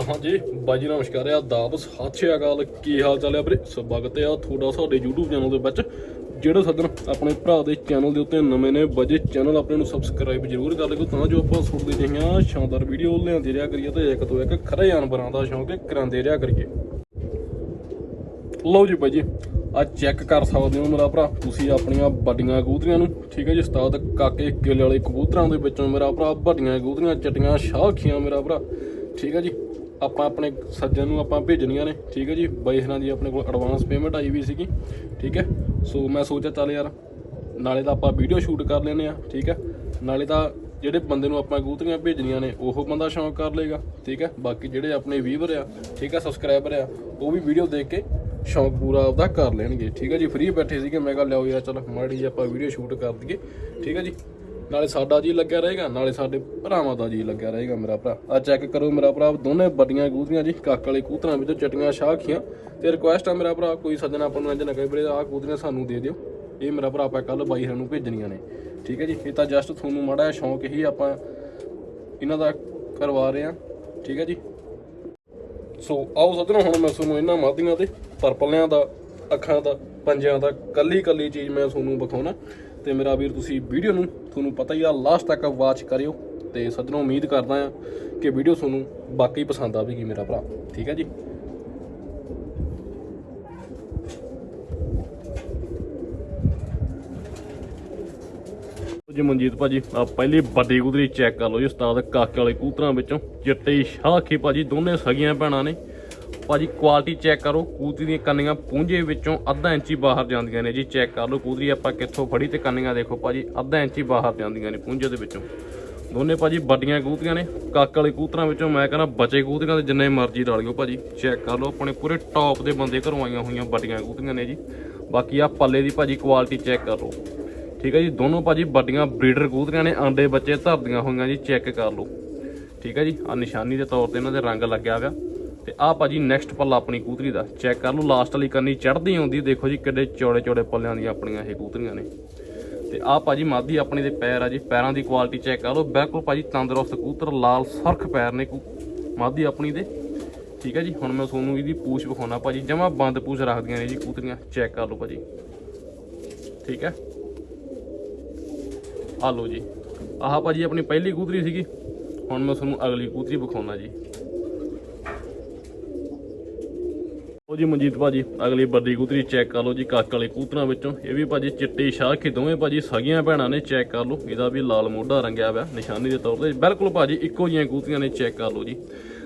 ਹਾਂਜੀ ਬਾਜੀ ਨਮਸਕਾਰ ਆ ਦਾਬ ਸਤਿ ਸ਼੍ਰੀ ਅਕਾਲ। ਕੀ ਹਾਲ ਚਾਲ ਹੈ ਵੀਰੇ? ਸਵਾਗਤ ਹੈ ਤੁਹਾਡਾ ਸਾਡੇ YouTube ਚੈਨਲ ਦੇ ਵਿੱਚ। ਜਿਹੜੇ ਸੱਜਣ ਆਪਣੇ ਭਰਾ ਦੇ ਚੈਨਲ ਦੇ ਉੱਤੇ ਨਵੇਂ ਨੇ ਵਜੇ ਚੈਨਲ ਆਪਣੇ ਨੂੰ ਸਬਸਕ੍ਰਾਈਬ ਜ਼ਰੂਰ ਕਰ ਲਿਓ, ਤਾਂ ਜੋ ਆਪਾਂ ਸੁਣਦੇ ਜਿਹੀਆਂ ਸ਼ਾਨਦਾਰ ਵੀਡੀਓ ਲਿਆਉਂਦੇ ਰਿਹਾ ਕਰੀਏ ਤੇ ਇੱਕ ਤੋਂ ਇੱਕ ਖਰੇ ਜਾਨਵਰਾਂ ਦਾ ਸ਼ੌਂਕ ਕਰਾਉਂਦੇ ਰਿਹਾ ਕਰੀਏ। ਲਓ ਜੀ ਭਾਈ ਜੀ ਆ ਚੈੱਕ ਕਰ ਸਕਦੇ ਹੋ ਮੇਰਾ ਭਰਾ, ਤੁਸੀਂ ਆਪਣੀਆਂ ਵੱਡੀਆਂ ਕਬੂਤਰੀਆਂ ਨੂੰ। ਠੀਕ ਹੈ ਜੀ, ਉਸਤਾਦ ਕਾਕੇ ਕਿੱਲੇ ਵਾਲੇ ਕਬੂਤਰਾਂ ਦੇ ਵਿੱਚੋਂ ਮੇਰਾ ਭਰਾ, ਵੱਡੀਆਂ ਕਬੂਤਰੀਆਂ, ਚਟੀਆਂ ਸ਼ਾਖੀਆਂ ਮੇਰਾ ਭਰਾ। ਠੀਕ ਹੈ ਜੀ ਆਪਾਂ ਆਪਣੇ ਸੱਜਣ ਨੂੰ ਆਪਾਂ ਭੇਜਣੀਆਂ ਨੇ, ਠੀਕ ਹੈ ਜੀ? ਬਾਈ ਹਰਾਂ ਦੀ ਆਪਣੇ ਕੋਲ ਐਡਵਾਂਸ ਪੇਮੈਂਟ ਆਈ ਵੀ ਸੀਗੀ, ਠੀਕ ਹੈ? ਸੋ ਮੈਂ ਸੋਚਿਆ ਚੱਲ ਯਾਰ, ਨਾਲੇ ਤਾਂ ਆਪਾਂ ਵੀਡੀਓ ਸ਼ੂਟ ਕਰ ਲੈਨੇ ਆ ਠੀਕ ਹੈ? ਨਾਲੇ ਤਾਂ ਜਿਹੜੇ ਬੰਦੇ ਨੂੰ ਆਪਾਂ ਕਬੂਤਰੀਆਂ ਭੇਜਣੀਆਂ ਨੇ, ਉਹ ਬੰਦਾ ਸ਼ੌਂਕ ਕਰ ਲੇਗਾ ਠੀਕ ਹੈ? ਬਾਕੀ ਜਿਹੜੇ ਆਪਣੇ ਵੀਵਰ ਆ, ਠੀਕ ਹੈ ਸਬਸਕ੍ਰਾਈਬਰ ਆ, ਉਹ ਵੀ ਵੀਡੀਓ ਦੇਖ ਕੇ ਸ਼ੌਂਕ ਪੂਰਾ ਆਪਦਾ ਕਰ ਲੈਣਗੇ, ਠੀਕ ਹੈ ਜੀ? ਫ੍ਰੀ ਬੈਠੇ ਸੀਗੇ, ਮੈਂ ਕਿਹਾ ਲਿਆਓ ਯਾਰ, ਚਲ ਮਾੜੀ ਜੀ ਆਪਾਂ ਵੀਡੀਓ ਸ਼ੂਟ ਕਰ ਦਈਏ, ਠੀਕ ਹੈ ਜੀ? ਨਾਲੇ ਸਾਡਾ ਜੀ ਲੱਗਿਆ ਰਹੇਗਾ, ਨਾਲੇ ਸਾਡੇ ਭਰਾਵਾਂ ਦਾ ਜੀ ਲੱਗਿਆ ਰਹੇਗਾ ਮੇਰਾ ਭਰਾ। ਆ ਚੈੱਕ ਕਰੋ ਮੇਰਾ ਭਰਾ, ਦੋਨੇ ਵੱਡੀਆਂ ਕਬੂਤਰੀਆਂ ਜੀ, ਕੱਕ ਵਾਲੇ ਕਬੂਤਰਾਂ ਵਿੱਚੋਂ ਚਟੀਆਂ ਸ਼ਾਖੀਆਂ। ਤੇ ਰਿਕੁਐਸਟ ਆ ਮੇਰਾ ਭਰਾ, ਕੋਈ ਸੱਜਣਾ ਆਪਾਂ ਨੂੰ ਇੰਜ ਨਾ ਕਹੇ, ਵੀਰੇ ਆਹ ਕਬੂਤਰੀਆਂ ਸਾਨੂੰ ਦੇ ਦਿਓ। ਇਹ ਮੇਰਾ ਭਰਾ ਆਪਾਂ ਕੱਲ ਬਾਈ ਨੂੰ ਭੇਜਣੀਆਂ ਨੇ। ਠੀਕ ਹੈ ਜੀ, ਇਹ ਤਾਂ ਜਸਟ ਤੁਹਾਨੂੰ ਮਾੜਾ ਜਿਹਾ ਸ਼ੌਂਕ ਹੀ ਆਪਾਂ ਇਹਨਾਂ ਦਾ ਕਰਵਾ ਰਹੇ ਆ ਠੀਕ ਹੈ ਜੀ। ਸੋ ਆਓ ਸੱਜਣੋ, ਹੁਣ ਮੈਂ ਤੁਹਾਨੂੰ ਇਹਨਾਂ ਮਾਧੀਆਂ ਤੇ ਪਰਪਲਿਆਂ ਦਾ, ਅੱਖਾਂ ਦਾ, ਪੰਜਿਆਂ ਦਾ ਕੱਲੀ ਕੱਲੀ ਚੀਜ਼ ਮੈਂ ਤੁਹਾਨੂੰ ਵਿਖਾਉਣਾ। ਤੇ ਮੇਰਾ ਵੀਰ, ਤੁਸੀਂ ਵੀਡੀਓ ਨੂੰ ਤੁਹਾਨੂੰ ਪਤਾ ਹੀ ਆ ਲਾਸਟ ਤੱਕ ਵਾਚ ਕਰਿਓ ਤੇ ਸੱਜਣੋ, ਉਮੀਦ ਕਰਦਾ ਆ ਕਿ ਵੀਡੀਓ ਤੁਹਾਨੂੰ ਬਾਕੀ ਪਸੰਦ ਆਵੇਗੀ ਮੇਰਾ ਭਰਾ। ਠੀਕ ਹੈ ਜੀ? ਜੀ ਮਨਜੀਤ ਭਾਜੀ ਆ ਪਹਿਲੀ ਵੱਡੀ ਕੁਦਰੀ ਚੈੱਕ ਕਰ ਲਓ ਜੀ ਉਸਤਾਦ ਕਾਕੇ ਵਾਲੇ ਕੂਤਰਾਂ ਵਿੱਚੋਂ। ਚਿੱਟੇ ਸ਼ਾਖੀ ਭਾਜੀ, ਦੋਨੇ ਸਗੀਆਂ ਭੈਣਾਂ ਨੇ। ਭਾਜੀ ਕੁਆਲਿਟੀ ਚੈੱਕ ਕਰੋ, ਕੂਤਰੀ ਦੀਆਂ ਕੰਨੀਆਂ ਪੂੰਝੇ ਵਿੱਚੋਂ ਅੱਧਾ ਇੰਚੀ ਬਾਹਰ ਜਾਂਦੀਆਂ ਨੇ। ਜੀ ਚੈੱਕ ਕਰ ਲਓ ਕੂਤਰੀ, ਆਪਾਂ ਕਿੱਥੋਂ ਫੜੀ ਤੇ ਕੰਨੀਆਂ ਦੇਖੋ ਭਾਜੀ, ਅੱਧਾ ਇੰਚੀ ਬਾਹਰ ਜਾਂਦੀਆਂ ਨੇ ਪੂੰਝੇ ਦੇ ਵਿੱਚੋਂ। ਦੋਨੇ ਭਾਜੀ ਵੱਡੀਆਂ ਕੂਤਰੀਆਂ ਨੇ, ਕੱਕ ਵਾਲੇ ਕੂਤਰਾਂ ਵਿੱਚੋਂ ਮੈਂ ਕਹਿੰਦਾ ਬਚੇ ਕੂਤਰੀਆਂ ਦੇ ਜਿੰਨੇ ਮਰਜ਼ੀ ਡਾਲ ਲਿਓ ਭਾਜੀ। ਚੈੱਕ ਕਰ ਲਓ, ਆਪਣੇ ਪੂਰੇ ਟੌਪ ਦੇ ਬੰਦੇ ਘਰੋਂ ਆਈਆਂ ਹੋਈਆਂ ਵੱਡੀਆਂ ਕੂਤਰੀਆਂ ਨੇ ਜੀ। ਬਾਕੀ ਆ ਪੱਲੇ ਦੀ ਭਾਜੀ ਕੁਆਲਿਟੀ ਚੈੱਕ ਕਰ ਲਓ। ਠੀਕ ਹੈ ਜੀ, ਦੋਨੋਂ ਭਾਜੀ ਵੱਡੀਆਂ ਬਰੀਡਰ ਕਬੂਤਰੀਆਂ ਨੇ ਆਂਡੇ ਬੱਚੇ ਧਰਦੀਆਂ ਹੋਈਆਂ ਜੀ ਚੈੱਕ ਕਰ ਲਓ। ਠੀਕ ਹੈ ਜੀ ਆ ਨਿਸ਼ਾਨੀ ਦੇ ਤੌਰ ਤੇ ਇਹਨਾਂ ਦੇ ਰੰਗ ਲੱਗਿਆ ਹੋਇਆ। ਤੇ ਆ ਭਾਜੀ ਨੈਕਸਟ ਪੱਲਾ ਆਪਣੀ ਕੂਤਰੀ ਦਾ। ਚੈੱਕ ਕਰ ਲਓ ਲਾਸਟ ਵਾਲੀ ਕਰਨੀ ਚੜ੍ਹਦੀ ਆਉਂਦੀ, ਦੇਖੋ ਜੀ ਕਿੱਡੇ ਚੌੜੇ ਚੌੜੇ ਪੱਲਿਆਂ ਦੀਆਂ ਆਪਣੀਆਂ ਇਹ ਕੂਤਰੀਆਂ ਨੇ। ਤੇ ਆ ਭਾਜੀ ਮਾਦੀ ਆਪਣੀ ਦੇ ਪੈਰ ਆ ਜੀ, ਪੈਰਾਂ ਦੀ ਕੁਆਲਿਟੀ ਚੈੱਕ ਕਰ ਲਓ। ਬਿਲਕੁਲ ਭਾਜੀ ਤੰਦਰੁਸਤ ਕੂਤਰ, ਲਾਲ ਸਰਖ ਪੈਰ ਨੇ ਕਬੂ- ਮਾਦੀ ਆਪਣੀ ਦੇ। ਠੀਕ ਹੈ ਜੀ, ਹੁਣ ਮੈਂ ਤੁਹਾਨੂੰ ਇਹਦੀ ਪੂਛ ਵਿਖਾਉਣਾ ਭਾਜੀ। ਜਮਾ ਬੰਦ ਪੂਛ ਰੱਖਦੀਆਂ ਨੇ ਜੀ ਕੂਤਰੀਆਂ। ਚੈੱਕ ਕਰ ਲਓ ਭਾਜੀ। ਠੀਕ ਹੈ? ਆ ਲਓ ਜੀ। ਆਹ ਭਾਜੀ ਆਪਣੀ ਪਹਿਲੀ ਕੂਤਰੀ ਸੀਗੀ। ਹੁਣ ਮੈਂ ਤੁਹਾਨੂੰ ਅਗਲੀ ਕੂਤਰੀ ਵਿਖਾਉਣਾ ਜੀ। ਉਹ ਜੀ ਮਨਜੀਤ ਭਾਜੀ, ਅਗਲੀ ਵੱਡੀ ਕੂਤਰੀ ਚੈੱਕ ਕਰ ਲਓ ਜੀ ਕੱਕ ਵਾਲੇ ਕੂਤਰਾਂ ਵਿੱਚੋਂ। ਇਹ ਵੀ ਭਾਜੀ ਚਿੱਟੇ ਸ਼ਾਖੀ ਦੋਵੇਂ ਭਾਜੀ, ਸਗੀਆਂ ਭੈਣਾਂ ਨੇ ਚੈੱਕ ਕਰ ਲਓ। ਇਹਦਾ ਵੀ ਲਾਲ ਮੋਢਾ ਰੰਗਿਆ ਹੋਇਆ, ਨਿਸ਼ਾਨੀ ਦੇ ਤੌਰ ਤੇ। ਬਿਲਕੁਲ ਭਾਜੀ, ਇੱਕੋ ਜਿਹੀਆਂ ਕੂਤਰੀਆਂ ਨੇ ਚੈੱਕ ਕਰ ਲਓ ਜੀ।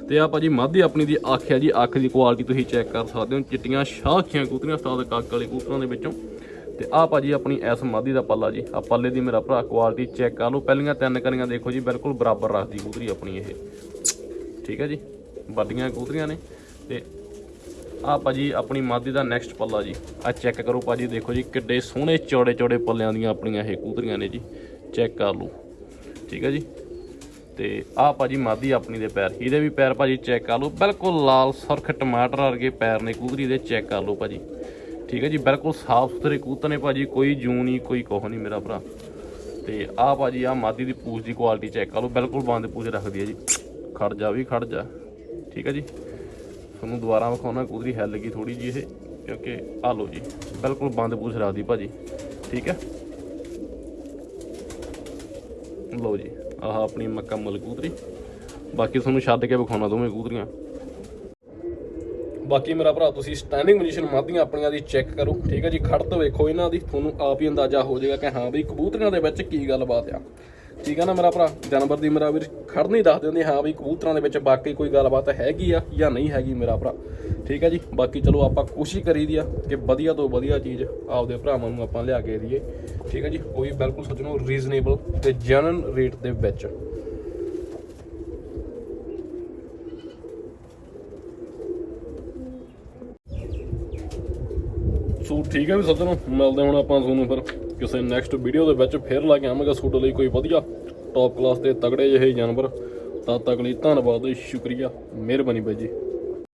ਤੇ ਆ ਭਾਜੀ ਮਾਧੀ ਆਪਣੀ ਦੀ ਅੱਖ ਹੈ ਜੀ, ਅੱਖ ਦੀ ਕੁਆਲਿਟੀ ਤੁਸੀਂ ਚੈੱਕ ਕਰ ਸਕਦੇ ਹੋ। ਚਿੱਟੀਆਂ ਸ਼ਾਖੀਆਂ ਕੂਤਰੀਆਂ, ਉਸਤਾਦ ਕੱਕ ਵਾਲੇ ਕੂਤਰਾਂ ਦੇ ਵਿੱਚੋਂ। ਤੇ ਆ ਭਾਜੀ ਆਪਣੀ ਐਸ ਮਾਦੀ ਦਾ ਪੱਲਾ ਜੀ। ਆ ਪੱਲੇ ਦੀ ਮੇਰਾ ਭਰਾ ਕੁਆਲਿਟੀ ਚੈੱਕ ਕਰ ਲਓ। ਪਹਿਲੀਆਂ ਤਿੰਨ ਕਰੀਆਂ ਦੇਖੋ ਜੀ, ਬਿਲਕੁਲ ਬਰਾਬਰ ਰੱਖਦੀ ਕੂਤਰੀ ਆਪਣੀ ਇਹ। ਠੀਕ ਹੈ ਜੀ, ਵੱਡੀਆਂ ਕੂਤਰੀਆਂ ਨੇ। ਤੇ ਆ ਭਾਜੀ, ਆਪਣੀ ਮਾਦੀ ਦਾ ਨੈਕਸਟ ਪੱਲਾ ਜੀ। ਆ ਚੈੱਕ ਕਰੋ ਭਾਜੀ, ਦੇਖੋ ਜੀ, ਕਿੱਡੇ ਸੋਹਣੇ ਚੌੜੇ ਚੌੜੇ ਪੱਲਿਆਂ ਦੀਆਂ ਆਪਣੀਆਂ ਇਹ ਕੂਤਰੀਆਂ ਨੇ ਜੀ। ਚੈੱਕ ਕਰ ਲਓ। ਠੀਕ ਹੈ ਜੀ? ਤੇ ਆ ਭਾਜੀ, ਮਾਦੀ ਆਪਣੀ ਦੇ ਪੈਰ। ਇਹਦੇ ਵੀ ਪੈਰ ਭਾਜੀ ਚੈੱਕ ਕਰ ਲਓ। ਬਿਲਕੁਲ ਲਾਲ, ਸੁਰਖ ਟਮਾਟਰ ਵਰਗੇ ਪੈਰ ਨੇ ਕੂਤਰੀ ਦੇ। ਚੈੱਕ ਕਰ ਲਓ ਭਾਜੀ। ਠੀਕ ਹੈ ਜੀ? ਬਿਲਕੁਲ ਸਾਫ਼ ਸੁਥਰੇ ਕੂਤਰ ਨੇ ਭਾਜੀ। ਕੋਈ ਜੂ ਨਹੀਂ, ਕੋਈ ਕੋਹ ਨਹੀਂ ਮੇਰਾ ਭਰਾ। ਤੇ ਆ ਭਾਜੀ, ਆ ਮਾਦੀ ਦੀ ਪੂਛ ਦੀ ਕੁਆਲਿਟੀ ਚੈੱਕ ਕਰ ਲਓ। ਬਿਲਕੁਲ ਬੰਦ ਪੂਛ ਰੱਖਦੀ ਹੈ ਜੀ। ਖੜ ਜਾ ਵੀ, ਖੜ ਜਾ। ਠੀਕ ਹੈ ਜੀ? ਤੁਹਾਨੂੰ ਦੁਬਾਰਾ ਵਿਖਾਉਣਾ ਕੂਦਰੀ ਹਿੱਲ ਗਈ ਥੋੜੀ ਜੀ ਇਹ, ਕਿਉਂਕਿ ਆ ਲਓ ਜੀ, ਬਿਲਕੁਲ ਬੰਦ ਪੂਛ ਰੱਖਦੀ ਭਾਜੀ, ਠੀਕ ਹੈ? ਲਓ ਜੀ, ਆਹ ਆਪਣੀ ਮੁਕੰਮਲ ਕੂਦਰੀ ਬਾਕੀ ਤੁਹਾਨੂੰ ਛੱਡ ਕੇ ਵਿਖਾਉਣਾ ਦੋਵੇਂ ਕੂਦਰੀਆਂ ਬਾਕੀ ਮੇਰਾ ਭਰਾ, ਤੁਸੀਂ ਸਟੈਂਡਿੰਗ ਪੋਜੀਸ਼ਨ ਮਾਦੀਆਂ ਆਪਣੀਆਂ ਦੀ ਚੈੱਕ ਕਰੋ, ਠੀਕ ਹੈ ਜੀ ਖੜਤ ਵੇਖੋ ਇਹਨਾਂ ਦੀ, ਤੁਹਾਨੂੰ ਆਪ ਹੀ ਅੰਦਾਜ਼ਾ ਹੋ ਜਾਏਗਾ ਕਿ ਹਾਂ ਬਈ ਕਬੂਤਰੀਆਂ ਦੇ ਵਿੱਚ ਕੀ ਗੱਲਬਾਤ ਆ। ਠੀਕ ਹੈ ਨਾ ਮੇਰਾ ਭਰਾ? ਜਾਨਵਰ ਦੀ ਮੇਰਾ ਵੀਰ ਖੜ ਨਹੀਂ ਦੱਸ ਦਿੰਦੇ, ਹਾਂ ਵੀ ਕਬੂਤਰਾਂ ਦੇ ਵਿੱਚ ਬਾਕੀ ਕੋਈ ਗੱਲਬਾਤ ਹੈਗੀ ਆ ਜਾਂ ਨਹੀਂ ਹੈਗੀ ਮੇਰਾ ਭਰਾ। ਠੀਕ ਹੈ ਜੀ, ਬਾਕੀ ਚਲੋ ਆਪਾਂ ਕੋਸ਼ਿਸ਼ ਕਰੀਦੀ ਆ ਕਿ ਵਧੀਆ ਤੋਂ ਵਧੀਆ ਚੀਜ਼ ਆਪਦੇ ਭਰਾਵਾਂ ਨੂੰ ਆਪਾਂ ਲਿਆ ਕੇ ਦਈਏ। ਠੀਕ ਹੈ ਜੀ, ਉਹ ਵੀ ਬਿਲਕੁਲ ਸੱਜਣੋ ਰੀਜ਼ਨੇਬਲ ਤੇ ਜਨਨ ਰੇਟ ਦੇ ਵਿੱਚ। ਸੋ ਠੀਕ ਹੈ ਵੀ ਸੱਜਣੋ, ਮਿਲਦੇ ਹੁਣ ਆਪਾਂ ਤੁਹਾਨੂੰ ਫਿਰ। ਕਿਸੇ ਨੈਕਸਟ ਵੀਡੀਓ ਦੇ ਵਿੱਚ ਫੇਰ ਲਾ ਕੇ ਆਵਾਂਗਾ ਤੁਹਾਡੇ ਲਈ ਕੋਈ ਵਧੀਆ ਟੌਪ ਕਲਾਸ ਦੇ ਤਗੜੇ ਜਿਹੇ ਜਾਨਵਰ। ਤਦ ਤੱਕ ਲਈ ਧੰਨਵਾਦ ਸ਼ੁਕਰੀਆ। ਮਿਹਰਬਾਨੀ ਬਾਈ ਜੀ।